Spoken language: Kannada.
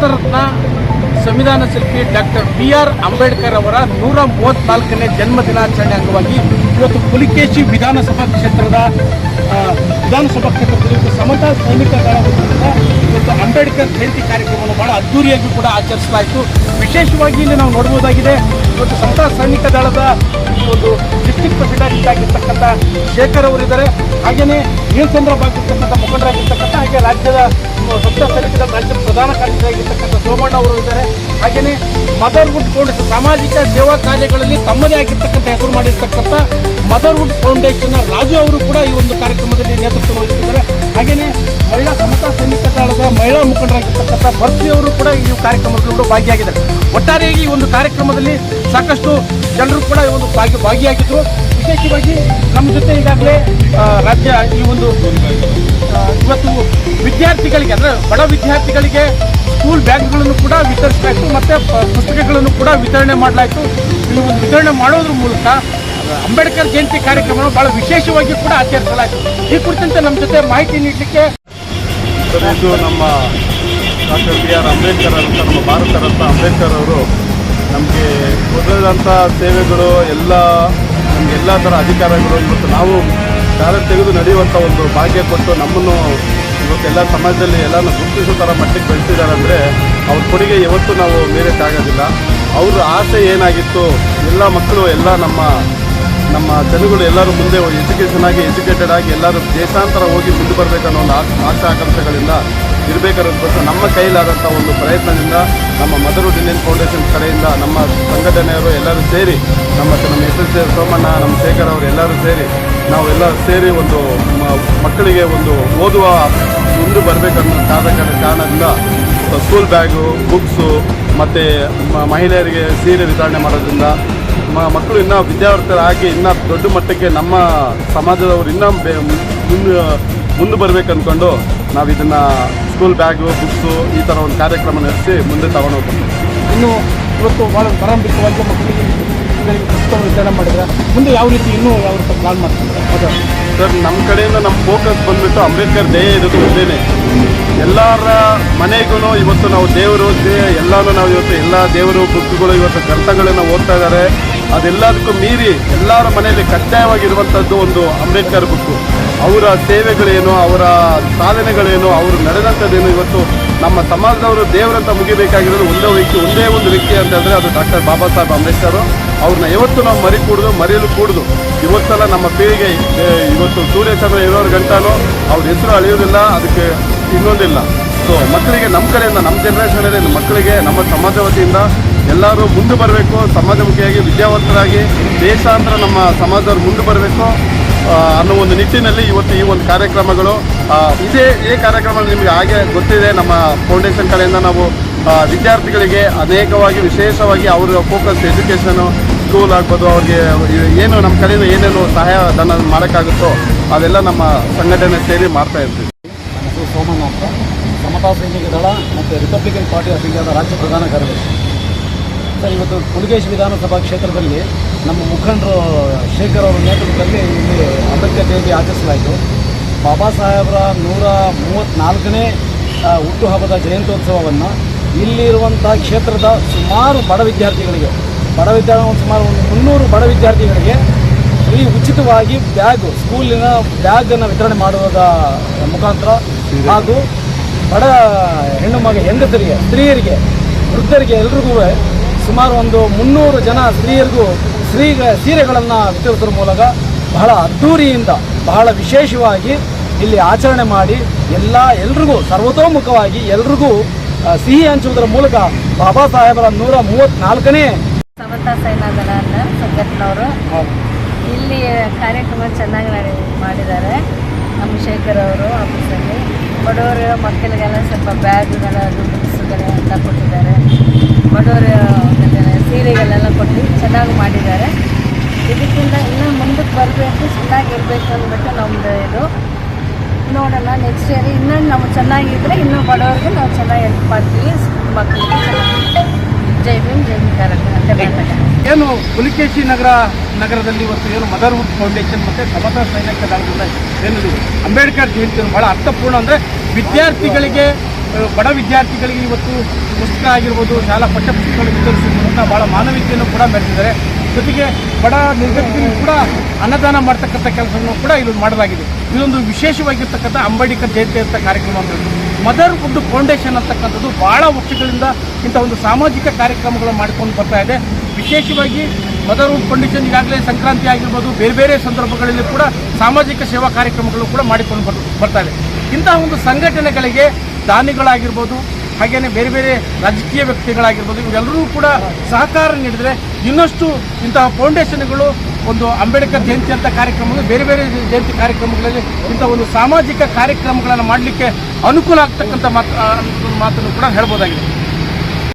ಭಾರತ ರತ್ನ ಸಂವಿಧಾನ ಶಿಲ್ಪಿ ಡಾಕ್ಟರ್ ಬಿ ಆರ್ ಅಂಬೇಡ್ಕರ್ ಅವರ ನೂರ ಮೂವತ್ನಾಲ್ಕನೇ ಜನ್ಮ ದಿನಾಚರಣೆ ಅಂಗವಾಗಿ ಇವತ್ತು ಪುಲಿಕೇಶಿ ವಿಧಾನಸಭಾ ಕ್ಷೇತ್ರದ ವಿಧಾನಸಭಾ ಕ್ಷೇತ್ರದಲ್ಲಿ ಇವತ್ತು ಸಮತಾ ಸೈನಿಕ ದಳ ವತಿಯಿಂದ ಇವತ್ತು ಅಂಬೇಡ್ಕರ್ ಜಯಂತಿ ಕಾರ್ಯಕ್ರಮವನ್ನು ಬಹಳ ಅದ್ದೂರಿಯಾಗಿ ಕೂಡ ಆಚರಿಸಲಾಯಿತು. ವಿಶೇಷವಾಗಿ ಇಲ್ಲಿ ನಾವು ನೋಡಬಹುದಾಗಿದೆ, ಇವತ್ತು ಸಮತಾ ಸೈನಿಕ ದಳದ ಒಂದು ಡಿಸ್ಟಿಕ್ ಪ್ರೆಸಿಡೆಂಟ್ ಆಗಿರ್ತಕ್ಕಂಥ ಶೇಖರ್ ಅವರಿದ್ದಾರೆ ಹಾಗೆಯೇ ನೀಲಚಂದ್ರ ಭಾಗಿರ್ತಕ್ಕಂಥ ಮುಖಂಡರಾಗಿರ್ತಕ್ಕಂಥ, ಹಾಗೆ ರಾಜ್ಯದ ಸಮತಾ ಸಲ್ಲಿಸಿದ ರಾಜ್ಯ ಪ್ರಧಾನ ಕಾರ್ಯದರ್ಶಿಯಾಗಿರ್ತಕ್ಕಂಥ ಸೋಮಣ್ಣ ಅವರು ಇದ್ದಾರೆ. ಹಾಗೆಯೇ ಮದರ್ವುಡ್ ಫೌಂಡೇಶನ್ ಸಾಮಾಜಿಕ ಸೇವಾ ಕಾರ್ಯಗಳಲ್ಲಿ ತಮ್ಮದೇ ಆಗಿರ್ತಕ್ಕಂಥ ಹೆಸರು ಮಾಡಿರ್ತಕ್ಕಂಥ ಮದರ್ವುಡ್ ಫೌಂಡೇಶನ್ನ ರಾಜು ಅವರು ಕೂಡ ಈ ಒಂದು ಕಾರ್ಯಕ್ರಮದಲ್ಲಿ ನೇತೃತ್ವ ವಹಿಸಿದ್ದಾರೆ. ಹಾಗೆಯೇ ಮಹಿಳಾ ಸಮತಾ ಸೈನಿಕ ತಾಳದ ಮಹಿಳಾ ಮುಖಂಡರಾಗಿರ್ತಕ್ಕಂಥ ಭರ್ತಿ ಅವರು ಕೂಡ ಈ ಕಾರ್ಯಕ್ರಮದಲ್ಲಿ ಕೂಡ ಭಾಗಿಯಾಗಿದ್ದಾರೆ. ಒಟ್ಟಾರೆಯಾಗಿ ಈ ಒಂದು ಕಾರ್ಯಕ್ರಮದಲ್ಲಿ ಸಾಕಷ್ಟು ಜನರು ಕೂಡ ಈ ಒಂದು ಭಾಗಿ ಭಾಗಿಯಾಗಿದ್ದರು ವಿಶೇಷವಾಗಿ ನಮ್ಮ ಜೊತೆ ಈಗಾಗಲೇ ರಾಜ್ಯ ಈ ಒಂದು ಇವತ್ತು ವಿದ್ಯಾರ್ಥಿಗಳಿಗೆ, ಅಂದರೆ ಬಡ ವಿದ್ಯಾರ್ಥಿಗಳಿಗೆ ಸ್ಕೂಲ್ ಬ್ಯಾಗ್ಗಳನ್ನು ಕೂಡ ವಿತರಿಸಲಾಯಿತು, ಮತ್ತು ಪುಸ್ತಕಗಳನ್ನು ಕೂಡ ವಿತರಣೆ ಮಾಡಲಾಯಿತು. ಈ ಒಂದು ವಿತರಣೆ ಮಾಡೋದ್ರ ಮೂಲಕ ಅಂಬೇಡ್ಕರ್ ಜಯಂತಿ ಕಾರ್ಯಕ್ರಮವನ್ನು ಬಹಳ ವಿಶೇಷವಾಗಿ ಕೂಡ ಆಚರಿಸಲಾಯಿತು. ಈ ಕುರಿತಂತೆ ನಮ್ಮ ಜೊತೆ ಮಾಹಿತಿ ನೀಡಲಿಕ್ಕೆ ಇದು ನಮ್ಮ ಡಾಕ್ಟರ್ ಬಿ ಆರ್ ಅಂಬೇಡ್ಕರ್ ಅಂತ, ನಮ್ಮ ಭಾರತ ರತ್ನ ಅಂಬೇಡ್ಕರ್ ಅವರು ನಮಗೆ ಮೊದಲಾದಂಥ ಸೇವೆಗಳು, ಎಲ್ಲ, ನಮಗೆ ಎಲ್ಲ ಥರ ಅಧಿಕಾರಗಳು ಇವತ್ತು ನಾವು ಶಾಲೆ ತೆಗೆದು ನಡೆಯುವಂಥ ಒಂದು ಭಾಗ್ಯ ಕೊಟ್ಟು ನಮ್ಮನ್ನು ಇವತ್ತೆಲ್ಲ ಸಮಾಜದಲ್ಲಿ ಎಲ್ಲನೂ ಗುರುತಿಸೋ ಥರ ಮಟ್ಟಿಗೆ ಬೆಳೆಸಿದ್ದಾರೆ ಅಂದರೆ ಅವ್ರ ಕೊಡುಗೆ ಯಾವತ್ತೂ ನಾವು ಮೀರಕ್ಕಾಗೋದಿಲ್ಲ. ಅವ್ರ ಆಸೆ ಏನಾಗಿತ್ತು, ಎಲ್ಲ ಮಕ್ಕಳು, ಎಲ್ಲ ನಮ್ಮ ನಮ್ಮ ಜನಗಳು ಎಲ್ಲರೂ ಮುಂದೆ ಎಜುಕೇಷನ್ ಆಗಿ ಎಜುಕೇಟೆಡ್ ಆಗಿ ಎಲ್ಲರೂ ದೇಶಾಂತರ ಹೋಗಿ ಮುಂದೆ ಬರಬೇಕನ್ನೋ ಒಂದು ಆಸೆ ಆಕಾಂಕ್ಷೆಗಳಿಂದ ಇರಬೇಕಾದಂಥ ನಮ್ಮ ಕೈಲಾದಂಥ ಒಂದು ಪ್ರಯತ್ನದಿಂದ ನಮ್ಮ ಮದರು ಇಂಡಿಯನ್ ಫೌಂಡೇಶನ್ ಕಡೆಯಿಂದ ನಮ್ಮ ಸಂಘಟನೆಯವರು ಎಲ್ಲರೂ ಸೇರಿ ನಮ್ಮ ನಮ್ಮ ಎಸ್ ಎಸ್ ಸೋಮಣ್ಣ, ನಮ್ಮ ಶೇಖರ್ ಅವರು ಎಲ್ಲರೂ ಸೇರಿ ನಾವೆಲ್ಲ ಸೇರಿ ಒಂದು ಮಕ್ಕಳಿಗೆ ಒಂದು ಓದುವ ಮುಂದೆ ಬರಬೇಕನ್ನೋ ಕಾರಣ ಕಾರಣದಿಂದ ಸ್ಕೂಲ್ ಬ್ಯಾಗು ಬುಕ್ಸು ಮತ್ತು ಮಹಿಳೆಯರಿಗೆ ಸೀರೆ ವಿತರಣೆ ಮಾಡೋದ್ರಿಂದ ಮಕ್ಕಳು ಇನ್ನೂ ವಿದ್ಯಾರ್ಥಿಗಳಾಗಿ ಇನ್ನೂ ದೊಡ್ಡ ಮಟ್ಟಕ್ಕೆ ನಮ್ಮ ಸಮಾಜದವರು ಇನ್ನೂ ಮುಂದೆ ಮುಂದೆ ಬರಬೇಕು ಅಂದ್ಕೊಂಡು ನಾವು ಇದನ್ನು ಸ್ಕೂಲ್ ಬ್ಯಾಗು ಬುಕ್ಸು ಈ ಥರ ಒಂದು ಕಾರ್ಯಕ್ರಮ ನಡೆಸಿ ಮುಂದೆ ತಗೊಂಡು ಹೋಗ್ತೀವಿ ಇನ್ನು ಇವತ್ತು ಭಾಳ ಪ್ರಾರಂಭಿಕವಾಗಿ ಮಕ್ಕಳಿಗೆ ಮಕ್ಕಳಿಗೆ ಪುಸ್ತಕ ಮಾಡಿದ್ರೆ ಮುಂದೆ ಯಾವ ರೀತಿ ಇನ್ನೂ ಯಾವ ರೀತಿ ಪ್ಲಾನ್ ಮಾಡ್ತಾರೆ? ಹೌದಾ? ಸರ್, ನಮ್ಮ ಕಡೆಯಿಂದ ನಮ್ಮ ಫೋಕಸ್ ಬಂದ್ಬಿಟ್ಟು ಅಂಬೇಡ್ಕರ್ ಡೇ ಇರೋದು ಒಂದೇನೆ ಎಲ್ಲರ ಮನೆಗೂ ಇವತ್ತು ನಾವು ದೇವರು ಎಲ್ಲಾನು ನಾವು ಇವತ್ತು ಎಲ್ಲ ದೇವರು ಬುಕ್ಗಳು ಇವತ್ತು ಗ್ರಂಥಗಳನ್ನು ಓದ್ತಾ ಇದ್ದಾರೆ. ಅದೆಲ್ಲದಕ್ಕೂ ಮೀರಿ ಎಲ್ಲರ ಮನೆಯಲ್ಲಿ ಕಡ್ಡಾಯವಾಗಿರುವಂಥದ್ದು ಒಂದು ಅಂಬೇಡ್ಕರ್ ಬುಕ್ಕು ಅವರ ಸೇವೆಗಳೇನು, ಅವರ ಸಾಧನೆಗಳೇನು, ಅವರು ನಡೆದಂಥದ್ದೇನು ಇವತ್ತು ನಮ್ಮ ಸಮಾಜದವರು ದೇವರಂತ ಮುಗಿಬೇಕಾಗಿರೋದು ಒಂದೇ ವ್ಯಕ್ತಿ, ಒಂದೇ ಒಂದು ವ್ಯಕ್ತಿ ಅಂತಂದರೆ ಅದು ಡಾಕ್ಟರ್ ಬಾಬಾ ಸಾಹೇಬ್ ಅಂಬೇಡ್ಕರ್. ಅವ್ರನ್ನ ಯಾವತ್ತು ನಾವು ಮರಿ ಕೂಡುದು, ಮರೆಯಲು ಕೂಡುದು. ಇವತ್ತೆಲ್ಲ ನಮ್ಮ ಪೀಳಿಗೆ ಇವತ್ತು ಸೂರ್ಯಚಂದ್ರ ಇರೋರು ಗಂಟಾನು ಅವ್ರ ಹೆಸರು ಅಳಿಯೋದಿಲ್ಲ, ಅದಕ್ಕೆ ಇನ್ನೊಂದಿಲ್ಲ. ಸೊ ಮಕ್ಕಳಿಗೆ ನಮ್ಮ ಕಡೆಯಿಂದ, ನಮ್ಮ ಜನ್ರೇಷನಲ್ಲಿ ಮಕ್ಕಳಿಗೆ, ನಮ್ಮ ಸಮಾಜ ವತಿಯಿಂದ ಎಲ್ಲರೂ ಮುಂದೆ ಬರಬೇಕು. ಸಮಾಜಮುಖಿಯಾಗಿ, ವಿದ್ಯಾವಂತರಾಗಿ, ದೇಶಾಂತರ ನಮ್ಮ ಸಮಾಜದವ್ರು ಮುಂದೆ ಬರಬೇಕು. ಅನ್ನೋ ಒಂದು ನಿಟ್ಟಿನಲ್ಲಿ ಇವತ್ತು ಈ ಒಂದು ಕಾರ್ಯಕ್ರಮಗಳು ಇದೇ ಈ ಕಾರ್ಯಕ್ರಮ ನಿಮಗೆ ಹಾಗೆ ಗೊತ್ತಿದೆ. ನಮ್ಮ ಫೌಂಡೇಶನ್ ಕಡೆಯಿಂದ ನಾವು ವಿದ್ಯಾರ್ಥಿಗಳಿಗೆ ಅನೇಕವಾಗಿ, ವಿಶೇಷವಾಗಿ ಅವರ ಫೋಕಸ್ ಎಜುಕೇಷನು ಸ್ಕೂಲ್ ಆಗ್ಬೋದು, ಅವ್ರಿಗೆ ಏನು ನಮ್ಮ ಕಡೆಯಿಂದ ಏನೇನು ಸಹಾಯ ಧನ ಮಾಡೋಕ್ಕಾಗುತ್ತೋ ಅದೆಲ್ಲ ನಮ್ಮ ಸಂಘಟನೆ ಸೇರಿ ಮಾಡ್ತಾ ಇರ್ತೀವಿ. ಅಂತ. ಸಮತಾ ಸೈನಿಕ ದಳ ಮತ್ತು ರಿಪಬ್ಲಿಕನ್ ಪಾರ್ಟಿ ಆಫ್ ಇಂಡಿಯಾದ ರಾಜ್ಯ ಪ್ರಧಾನ ಕಾರ್ಯದರ್ಶಿ. ಸರ್, ಇವತ್ತು ಕುಲಗೇಶ್ ವಿಧಾನಸಭಾ ಕ್ಷೇತ್ರದಲ್ಲಿ ನಮ್ಮ ಮುಖಂಡರು ಶೇಖರ್ ಅವರ ನೇತೃತ್ವದಲ್ಲಿ ಇಲ್ಲಿ ಅಂಬೇಡ್ಕರ್ ಜಯಂತಿ ಆಚರಿಸಲಾಯಿತು. ಬಾಬಾ ಸಾಹೇಬರ ನೂರ ಮೂವತ್ತ್ನಾಲ್ಕನೇ ಹುಟ್ಟುಹಬ್ಬದ ಜಯಂತ್ಯೋತ್ಸವವನ್ನು ಇಲ್ಲಿರುವಂಥ ಕ್ಷೇತ್ರದ ಸುಮಾರು ಬಡ ವಿದ್ಯಾರ್ಥಿಗಳಿಗೆ, ಬಡ ವಿದ್ಯಾರ್ಥಿ ಸುಮಾರು ಒಂದು ಮುನ್ನೂರು ಬಡ ವಿದ್ಯಾರ್ಥಿಗಳಿಗೆ ಫ್ರೀ ಉಚಿತವಾಗಿ ಬ್ಯಾಗ್, ಸ್ಕೂಲಿನ ಬ್ಯಾಗನ್ನು ವಿತರಣೆ ಮಾಡುವುದ ಮುಖಾಂತರ ಹಾಗೂ ಬಡ ಹೆಣ್ಣು ಮಗ ಹೆಂಗಸರಿಗೆ, ಸ್ತ್ರೀಯರಿಗೆ, ವೃದ್ಧರಿಗೆ ಎಲ್ರಿಗೂ ಸುಮಾರು ಒಂದು ಮುನ್ನೂರು ಜನ ಸ್ತ್ರೀಯರಿಗೂ ಸ್ತ್ರೀ ಸೀರೆಗಳನ್ನು ವಿತರಿಸುವ ಮೂಲಕ ಬಹಳ ಅದ್ಧೂರಿಯಿಂದ ಬಹಳ ವಿಶೇಷವಾಗಿ ಇಲ್ಲಿ ಆಚರಣೆ ಮಾಡಿ ಎಲ್ಲ ಎಲ್ರಿಗೂ ಸರ್ವತೋಮುಖವಾಗಿ ಎಲ್ರಿಗೂ ಸಿಹಿ ಹಂಚುವುದರ ಮೂಲಕ ಬಾಬಾ ಸಾಹೇಬರ ನೂರ ಮೂವತ್ತ್ನಾಲ್ಕನೇ ಸಮತಾ ಸೈನಾದಳ ಅಂತ ಸಂಘಟನವರು ಇಲ್ಲಿ ಕಾರ್ಯಕ್ರಮ ಚೆನ್ನಾಗಿ ಮಾಡಿದ್ದಾರೆ. ನಮ್ಮ ಶೇಖರ್ ಅವರು ಆಫೀಸಲ್ಲಿ. ಬಡವರು ಮಕ್ಕಳಿಗೆಲ್ಲ ಸ್ವಲ್ಪ ಬ್ಯಾಗ್ಗಳ ಬುಕ್ಸ್ಗಳು ಎಲ್ಲ ಕೊಟ್ಟಿದ್ದಾರೆ. ಬಡವರ ಸೀರೆಗಳೆಲ್ಲ ಕೊಟ್ಟು ಚೆನ್ನಾಗಿ ಮಾಡಿದ್ದಾರೆ. ಇದಕ್ಕಿಂತ ಇನ್ನೂ ಮುಂದಕ್ಕೆ ಬರಬೇಕು ಚೆನ್ನಾಗಿರ್ಬೇಕು ಅಂದ್ಬಿಟ್ಟು ನಮ್ಮದು ಇದು. ನೋಡೋಣ ನೆಕ್ಸ್ಟ್ ಇಯರ್ ಇನ್ನೂ ನಾವು ಚೆನ್ನಾಗಿದ್ದರೆ ಇನ್ನೂ ಬಡವ್ರಿಗೆ ನಾವು ಚೆನ್ನಾಗಿ ಹೆಲ್ಪ್ ಮಾಡ್ತೀವಿ. ಮಕ್ಕಳಿಗೆ ಜೈ ಭೀಮ್ ಜೈ ಭೀಮ್ ಕರ್ನಾಟಕ ಏನು ಪುಲಿಕೇಶಿ ನಗರ ನಗರದಲ್ಲಿ ಇವತ್ತು ಏನು ಮದರ್ಹುಡ್ ಫೌಂಡೇಶನ್ ಮತ್ತು ಸಮತಾ ಸೈನಿಕ ದಳದಿಂದ ಏನು ಅಂಬೇಡ್ಕರ್ ಜಯಂತಿ ಭಾಳ ಅರ್ಥಪೂರ್ಣ ಅಂದರೆ ವಿದ್ಯಾರ್ಥಿಗಳಿಗೆ ಬಡ ವಿದ್ಯಾರ್ಥಿಗಳಿಗೆ ಇವತ್ತು ಪುಸ್ತಕ ಆಗಿರ್ಬೋದು, ಶಾಲಾ ಪಠ್ಯಪುಸ್ತಕಗಳು ವಿತರಿಸುವ ಮೂಲಕ ಭಾಳ ಮಾನವೀಯತೆಯನ್ನು ಕೂಡ ಮೆರೆದಿದ್ದಾರೆ. ಜೊತೆಗೆ ಬಡ ನಿರ್ಗತಿಕರಿಗೂ ಕೂಡ ಅನ್ನದಾನ ಮಾಡ್ತಕ್ಕಂಥ ಕೆಲಸವನ್ನು ಕೂಡ ಇಲ್ಲಿ ಮಾಡಲಾಗಿದೆ. ಇದೊಂದು ವಿಶೇಷವಾಗಿರ್ತಕ್ಕಂಥ ಅಂಬೇಡ್ಕರ್ ಜಯಂತಿ ಅಂತ ಕಾರ್ಯಕ್ರಮ ಅಂತ ಮದರ್ ವುಡ್ ಫೌಂಡೇಶನ್ ಅಂತಕ್ಕಂಥದ್ದು ಭಾಳ ವರ್ಷಗಳಿಂದ ಇಂಥ ಒಂದು ಸಾಮಾಜಿಕ ಕಾರ್ಯಕ್ರಮಗಳು ಮಾಡಿಕೊಂಡು ಬರ್ತಾ ಇದೆ. ವಿಶೇಷವಾಗಿ ಮದರ್ ವುಡ್ ಫೌಂಡೇಶನ್ ಈಗಾಗಲೇ ಸಂಕ್ರಾಂತಿ ಆಗಿರ್ಬೋದು, ಬೇರೆ ಬೇರೆ ಸಂದರ್ಭಗಳಲ್ಲಿ ಕೂಡ ಸಾಮಾಜಿಕ ಸೇವಾ ಕಾರ್ಯಕ್ರಮಗಳು ಕೂಡ ಮಾಡಿಕೊಂಡು ಬರ್, ಬರ್ತಾ ಇದೆ. ಇಂತಹ ಒಂದು ಸಂಘಟನೆಗಳಿಗೆ ದಾನಿಗಳಾಗಿರ್ಬೋದು ಹಾಗೆಯೇ ಬೇರೆ ಬೇರೆ ರಾಜಕೀಯ ವ್ಯಕ್ತಿಗಳಾಗಿರ್ಬೋದು, ಇವರೆಲ್ಲರೂ ಕೂಡ ಸಹಕಾರ ನೀಡಿದರೆ ಇನ್ನಷ್ಟು ಇಂತಹ ಫೌಂಡೇಶನ್ಗಳು ಒಂದು ಅಂಬೇಡ್ಕರ್ ಜಯಂತಿ ಅಂತ ಕಾರ್ಯಕ್ರಮಗಳು, ಬೇರೆ ಬೇರೆ ಜಯಂತಿ ಕಾರ್ಯಕ್ರಮಗಳಲ್ಲಿ ಇಂಥ ಒಂದು ಸಾಮಾಜಿಕ ಕಾರ್ಯಕ್ರಮಗಳನ್ನು ಮಾಡಲಿಕ್ಕೆ ಅನುಕೂಲ ಆಗ್ತಕ್ಕಂಥ ಮಾತು ಮಾತನ್ನು ಕೂಡ ಹೇಳ್ಬೋದಾಗಿದೆ.